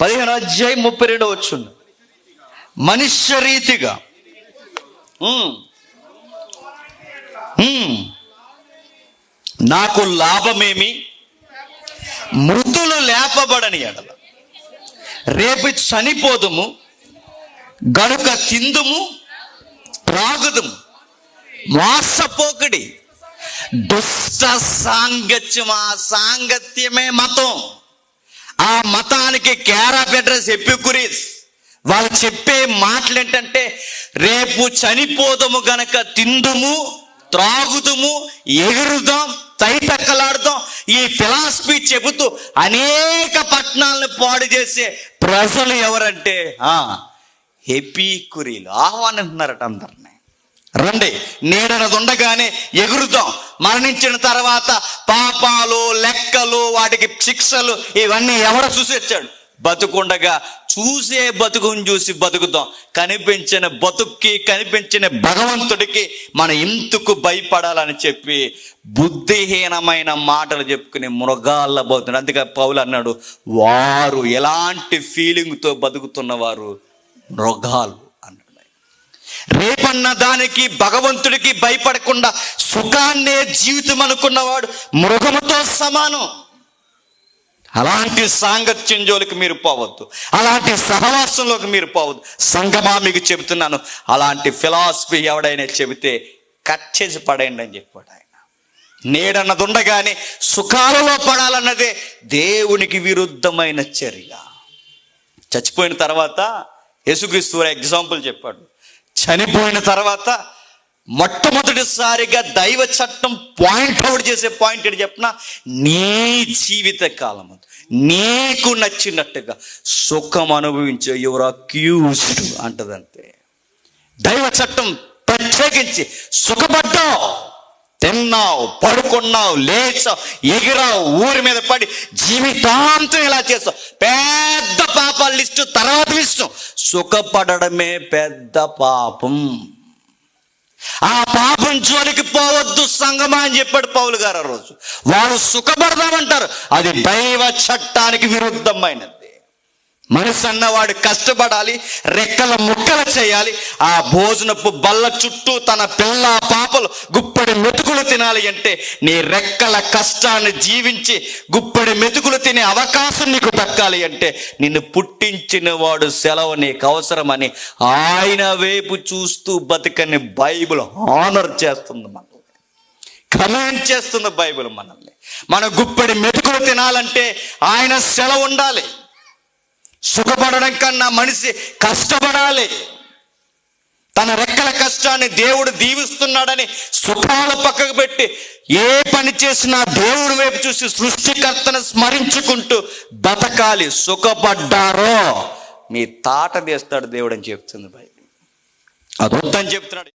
పదిహేను అధ్యాయం ముప్పై రెండో వచ్చింది. మనుష్య రీతిగా. నాకు లాభమేమి? మృతులు లేపబడని ఎడల. రేపు చనిపోదుము గనుక తిందుము త్రాగుదుము. మోసపోకడి దుష్ట సాంగత్యం ఆ సాంగత్యమే మతం. మతానికి కేర్ ఆఫ్ అడ్రస్ ఎపికురీస్ వాళ్ళు చెప్పే మాటలు ఏంటంటే రేపు చనిపోదము గనక తిందుము త్రాగుదుము ఎగురుదాం తైతక్కలాడుదాం ఈ ఫిలాసఫీ చెబుతూ అనేక పట్టణాలను పాడు చేసే ప్రజలు ఎవరంటే ఆ ఎపికురీలు ఆహ్వానిస్తున్నారట అందరినీ. రండి. నీడనది ఉండగానే ఎగురుదాం. మరణించిన తర్వాత పాపాలు లెక్కలు వాటికి శిక్షలు ఇవన్నీ ఎవరు చూసి వచ్చాడు. బతుకుండగా చూసే బతుకుని చూసి బతుకుదాం కనిపించిన బతుక్కి కనిపించిన భగవంతుడికి మనం ఇంతకు భయపడాలని చెప్పి బుద్ధిహీనమైన మాటలు చెప్పుకుని మృగాల్లో బతుడు అందుకే పౌలు అన్నాడు వారు ఎలాంటి ఫీలింగ్తో బతుకుతున్నవారు? మృగాలు. అన్నాడు దానికి భగవంతుడికి భయపడకుండా సుఖాన్నే జీవితం అనుకున్నవాడు మృగముతో సమానం. అలాంటి సాంగత్యం జోలికి మీరు పోవద్దు. అలాంటి సహవాసంలోకి మీరు పోవద్దు. సంగమా మీకు చెబుతున్నాను. అలాంటి ఫిలాసఫీ ఎవడైనా చెబితే కట్ చేసి పడేయండి అని చెప్పాడు ఆయన. నేడన్నది ఉండగానే సుఖాలలో పడాలన్నదే దేవునికి విరుద్ధమైన చర్య. చచ్చిపోయిన తర్వాత యేసుక్రీస్తు ఎగ్జాంపుల్ చెప్పాడు. చనిపోయిన తర్వాత మొట్టమొదటిసారిగా దైవ చట్టం పాయింట్ అవుట్ చేసే పాయింట్ ఏంటి చెప్పిన? నీ జీవిత కాలం నీకు నచ్చినట్టుగా సుఖం అనుభవించే యువర్ అక్యూజ్డ్ అంటదంతే. దైవ చట్టం ప్రత్యేకించి సుఖపడ్డావు. తిన్నావు పడుకున్నావు లేచావు ఎగిరావు ఊరి మీద పడి జీవితాంతం ఇలా చేస్తావు. పెద్ద పాపాల లిస్టు తర్వాత లిస్టు. సుఖపడడమే పెద్ద పాపం. ఆ పాపం జోలికి పోవద్దు సంగమా అని చెప్పాడు పౌలు గారు ఆ రోజు. వారు సుఖపడదామంటారు. అది దైవ చట్టానికి విరుద్ధమైనది. మనసు అన్నవాడు కష్టపడాలి రెక్కల ముక్కలు చేయాలి ఆ భోజనపు బల్ల చుట్టూ తన పిల్ల పాపలు గుప్పడి మెతుకులు తినాలి అంటే నీ రెక్కల కష్టాన్ని జీవించి గుప్పడి మెతుకులు తినే అవకాశం నీకు దక్కాలి అంటే నిన్ను పుట్టించిన వాడు సెలవు నీకు అవసరమని ఆయన వైపు చూస్తూ బతికని బైబిల్ ఆనర్ చేస్తుంది మనల్ని. కమాండ్ చేస్తుంది బైబిల్ మనల్ని. మన గుప్పడి మెతుకులు తినాలంటే ఆయన సెలవు ఉండాలి. సుఖపడడం కన్నా మనిషి కష్టపడాలి. తన రెక్కల కష్టాన్ని దేవుడు దీవిస్తున్నాడని సుఖాలు పక్కకు పెట్టి ఏ పని చేసినా దేవుడి వైపు చూసి సృష్టికర్తను స్మరించుకుంటూ బతకాలి. సుఖపడ్డారో మీ తాట తీస్తాడు దేవుడు అని చెప్తుంది బైబిల్. అదొద్దని చెప్తున్నాడు.